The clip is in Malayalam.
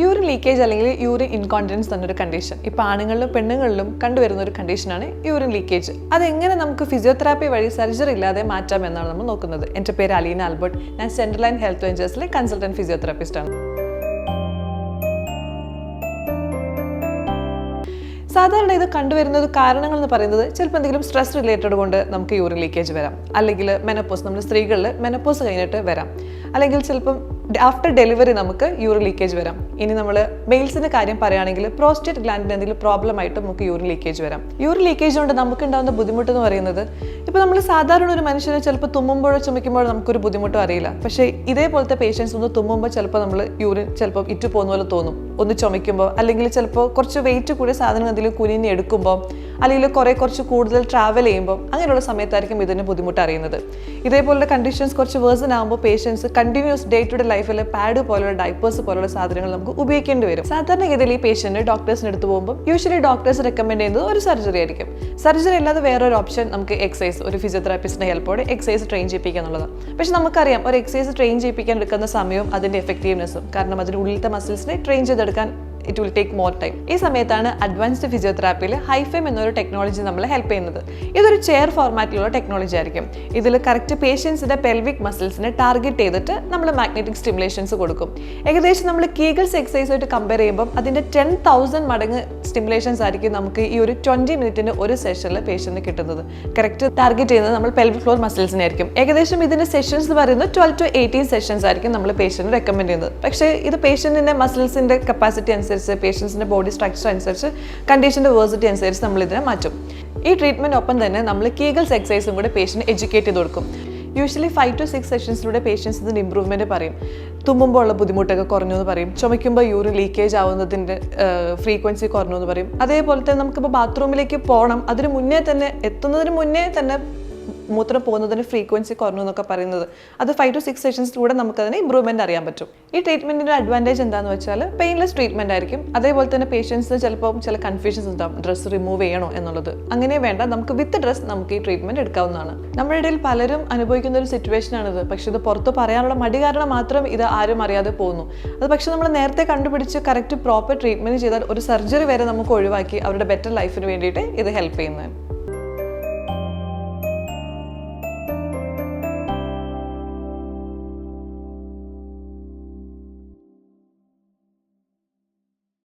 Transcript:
യൂറിൻ ലീക്കേജ് അല്ലെങ്കിൽ യൂറിൻ ഇൻകോണ്ടിനൻസ് എന്നൊരു കണ്ടീഷൻ ഇപ്പോൾ ആണുങ്ങളിലും പെണ്ണുങ്ങളിലും കണ്ടുവരുന്ന ഒരു കണ്ടീഷനാണ് യൂറിൻ ലീക്കേജ് അതെങ്ങനെ നമുക്ക് ഫിസിയോതെറാപ്പി വഴി സർജറി ഇല്ലാതെ മാറ്റാം എന്നാണ് നമ്മൾ നോക്കുന്നത്. എന്റെ പേര് അലീന ആൽബർട്ട്. ഞാൻ സെൻട്രൽ ലൈൻ ഹെൽത്ത് വെഞ്ചേഴ്സിലെ കൺസൾട്ടന്റ് ഫിസിയോതെറാപ്പിസ്റ്റാണ് സാധാരണ ഇത് കണ്ടുവരുന്നത് കാരണങ്ങൾ എന്ന് പറയുന്നത് ചിലപ്പോൾ എന്തെങ്കിലും സ്ട്രെസ് റിലേറ്റഡ് കൊണ്ട് നമുക്ക് യൂറിൻ ലീക്കേജ് വരാം. അല്ലെങ്കിൽ മെനപ്പോസ് നമ്മുടെ സ്ത്രീകളിൽ മെനപ്പോസ് കഴിഞ്ഞിട്ട് വരാം. അല്ലെങ്കിൽ ചിലപ്പം ആഫ്റ്റർ ഡെലിവറി നമുക്ക് യൂറിൻ ലീക്കേജ് വരാം. ഇനി നമ്മൾ മെയിൽസിന്റെ കാര്യം പറയുകയാണെങ്കിൽ പ്രോസ്റ്റേറ്റ് ഗ്ലാൻഡിന് എന്തെങ്കിലും പ്രോബ്ലം ആയിട്ട് നമുക്ക് യൂറിൻ ലീക്കേജ് വരാം. യൂറിൻ ലീക്കേജ് കൊണ്ട് നമുക്ക് ഉണ്ടാകുന്ന ബുദ്ധിമുട്ട് എന്ന് പറയുന്നത് ഇപ്പോൾ നമ്മൾ സാധാരണ ഒരു മനുഷ്യനെ ചിലപ്പോൾ തുമ്മുമ്പോഴോ ചുമയ്ക്കുമ്പോഴോ നമുക്കൊരു ബുദ്ധിമുട്ടും അറിയില്ല. പക്ഷേ ഇതേപോലത്തെ പേഷ്യൻസ് ഒന്ന് തുമ്മുമ്പോൾ ചിലപ്പോൾ നമ്മൾ യൂറിൻ ചിലപ്പോൾ ഇറ്റ് പോകുന്ന പോലെ തോന്നും. ഒന്ന് ചുമയ്ക്കുമ്പോൾ അല്ലെങ്കിൽ ചിലപ്പോൾ കുറച്ച് വെയിറ്റ് കൂടിയ സാധനം എന്തെങ്കിലും കുനിഞ്ഞ് എടുക്കുമ്പോൾ അല്ലെങ്കിൽ കുറേ കുറച്ച് കൂടുതൽ ട്രാവൽ ചെയ്യുമ്പോൾ അങ്ങനെയുള്ള സമയത്തായിരിക്കും ഇതിന് ബുദ്ധിമുട്ട് അറിയുന്നത്. ഇതേപോലുള്ള കണ്ടീഷൻസ് കുറച്ച് വേഴ്സൺ ആകുമ്പോൾ patients continues day to day ലൈഫിൽ പാഡ് പോലുള്ള ഡൈപ്പേഴ്സ് പോലുള്ള സാധനങ്ങൾ നമുക്ക് ഉപയോഗിക്കേണ്ടി വരും. സാധാരണഗതിയിൽ ഈ പേഷ്യന്റ് ഡോക്ടേഴ്സിന് എടുത്ത് പോകുമ്പോൾ യൂഷ്വലി ഡോക്ടേഴ്സ് റെക്കമെൻഡ് ചെയ്യുന്നത് ഒരു സർജറി ആയിരിക്കും. സർജറി അല്ലാതെ വേറൊരു ഓപ്ഷൻ നമുക്ക് എക്സസൈസ് ഒരു ഫിസിയോതെറാപ്പിസ്റ്റിന്റെ ഹെൽപ്പോടെ എക്സസൈസ് ട്രെയിൻ ചെയ്യിപ്പിക്കുക എന്നുള്ളതാണ് പക്ഷെ നമുക്കറിയാം ഒരു എക്സസൈസ് ട്രെയിൻ ചെയ്യിപ്പിക്കാൻ എടുക്കുന്ന സമയവും അതിന്റെ എഫക്റ്റീവ്നെസ്സും കാരണം അതിന്റെ ഉള്ളിലത്തെ മസിൽസിനെ ട്രെയിൻ ചെയ്തെടുക്കാൻ it will take more time ഈ സമയത്താണ് അഡ്വാൻസ്ഡ് ഫിസിയോതെറാപ്പിയിൽ ഹൈഫെം എന്നൊരു ടെക്നോളജി നമ്മളെ ഹെൽപ്പ് ചെയ്യുന്നത്. ഇതൊരു ചെയർ ഫോർമാറ്റിലുള്ള ടെക്നോളജി ആയിരിക്കും. ഇതിൽ കറക്റ്റ് പേഷ്യൻസിന്റെ പെൽവിക് മസിൽസിനെ ടാർഗറ്റ് ചെയ്തിട്ട് നമ്മൾ മാഗ്നറ്റിക് സ്റ്റിമുലേഷൻസ് കൊടുക്കും. ഏകദേശം നമ്മൾ കീഗിൾസ് എക്സസൈസായിട്ട് കമ്പയർ ചെയ്യുമ്പോൾ അതിന്റെ ടെൻ തൗസൻഡ് മടങ്ങ് സ്റ്റിമുലേഷൻസ് ആയിരിക്കും നമുക്ക് ഈ ഒരു ട്വന്റി മിനിറ്റിന്റെ ഒരു സെഷനിൽ പേഷ്യന് കിട്ടുന്നത്. കറക്റ്റ് ടാർഗറ്റ് ചെയ്യുന്നത് നമ്മൾ പെൽവിക് ഫ്ലോർ മസിൽസിനെ ആയിരിക്കും. ഏകദേശം ഇതിന്റെ സെഷൻസ് എന്ന് പറയുന്നത് ട്വൽവ് ടു എയ്റ്റീൻ സെഷൻസ് ആയിരിക്കും നമ്മൾ പേഷ്യന്റ് റെക്കമെൻഡ് ചെയ്യുന്നത്. പക്ഷേ ഇത് പേഷ്യന്റിന്റെ മസിൽസിന്റെ കപ്പാസിറ്റി അനുസരിച്ച് പേഷ്യൻസിന്റെ ബോഡി സ്ട്രക്ചർ അനുസരിച്ച് കണ്ടീഷന്റെ വേഴ്സിറ്റി അനുസരിച്ച് നമ്മൾ ഇതിനെ മാറ്റും. ഈ ട്രീറ്റ്മെന്റ് ഒപ്പം തന്നെ നമ്മൾ കീഗൽസ് എക്സസൈസും കൂടെ പേഷ്യന്റ് എഡ്യൂക്കേറ്റ് ചെയ്ത് കൊടുക്കും. യൂഷ്വലി ഫൈവ് ടു സിക്സ് സെഷൻസിലൂടെ പേഷ്യൻസ് ഇതിന്റെ ഇമ്പ്രൂവ്മെന്റ് പറയും. തുമ്മുമ്പോൾ ഉള്ള ബുദ്ധിമുട്ടൊക്കെ കുറഞ്ഞു എന്ന് പറയും. ചുമയ്ക്കുമ്പോൾ യൂറിൻ ലീക്കേജ് ആവുന്നതിന്റെ ഫ്രീക്വൻസി കുറഞ്ഞു എന്ന് പറയും. അതേപോലെ തന്നെ നമുക്കിപ്പോൾ ബാത്റൂമിലേക്ക് പോകണം അതിന് മുന്നേ തന്നെ എത്തുന്നതിന് മുന്നേ തന്നെ മൂത്രം പോകുന്നതിന് ഫ്രീക്വൻസി കുറഞ്ഞു എന്നൊക്കെ പറയുന്നത്. അത് ഫൈവ് ടു സിക്സ് സെഷൻസിലൂടെ നമുക്കതിന് ഇമ്പ്രൂവ്മെന്റ് അറിയാൻ പറ്റും. ഈ ട്രീറ്റ്മെന്റിന്റെ അഡ്വാന്റേജ് എന്താണെന്ന് വെച്ചാൽ പെയിൻലെസ് ട്രീറ്റ്മെന്റ് ആയിരിക്കും. അതേപോലെ തന്നെ പേഷ്യൻസിന് ചിലപ്പോൾ ചില കൺഫ്യൂഷൻസ് ഉണ്ടാവും. ഡ്രസ്സ് റിമൂവ് ചെയ്യണോ എന്നുള്ളത്. അങ്ങനെ വേണ്ട നമുക്ക് വിത്ത് ഡ്രസ്സ് നമുക്ക് ഈ ട്രീറ്റ്മെന്റ് എടുക്കാവുന്നതാണ്. നമ്മുടെ ഇടയിൽ പലരും അനുഭവിക്കുന്ന ഒരു സിറ്റുവേഷൻ ആണിത്. പക്ഷെ ഇത് പുറത്ത് പറയാനുള്ള മടി കാരണം മാത്രം ഇത് ആരും അറിയാതെ പോകുന്നു. അത് പക്ഷെ നമ്മൾ നേരത്തെ കണ്ടുപിടിച്ച് കറക്റ്റ് പ്രോപ്പർ ട്രീറ്റ്മെന്റ് ചെയ്താൽ ഒരു സർജറി വരെ നമുക്ക് ഒഴിവാക്കി അവരുടെ ബെറ്റർ ലൈഫിന് വേണ്ടിയിട്ട് ഇത് ഹെൽപ്പ് ചെയ്യുന്നത്